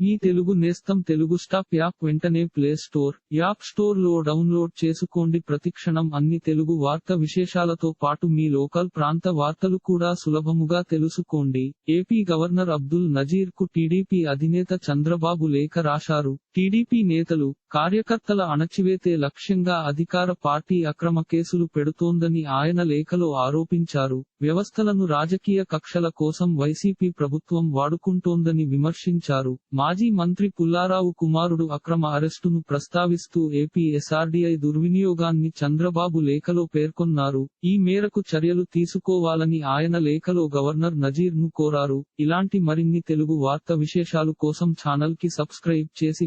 మీ తెలుగు నేస్తం Telugu stop app వెంటనే play store app స్టోర్లో డౌన్లోడ్ చేసుకోండి. ప్రతిక్షణం అన్ని తెలుగు వార్త విశేషాలతో పాటు మీ లోకల్ ప్రాంత వార్తలు కూడా సులభముగా తెలుసుకోండి. ఏపీ గవర్నర్ అబ్దుల్ నజీర్కు టీడీపీ అధినేత చంద్రబాబు లేఖ రాశారు. టీడీపీ నేతలు కార్యకర్తల అణచివేతే లక్ష్యంగా అధికార పార్టీ అక్రమ కేసులు పెడుతోందని ఆయన లేఖలో ఆరోపించారు. వ్యవస్థలను రాజకీయ కక్షల కోసం వైసీపీ ప్రభుత్వం వాడుకుంటోందని విమర్శించారు. మాజీ మంత్రి పుల్లారావు కుమారుడు అక్రమ అరెస్టును ప్రస్తావిస్తూ ఏపీ ఎస్ఆర్డీఐ దుర్వినియోగాన్ని చంద్రబాబు లేఖలో పేర్కొన్నారు. ఈ మేరకు చర్యలు తీసుకోవాలని ఆయన లేఖలో గవర్నర్ నజీర్ను కోరారు. ఇలాంటి మరిన్ని తెలుగు వార్త విశేషాలు కోసం ఛానల్కి సబ్స్క్రైబ్ చేసి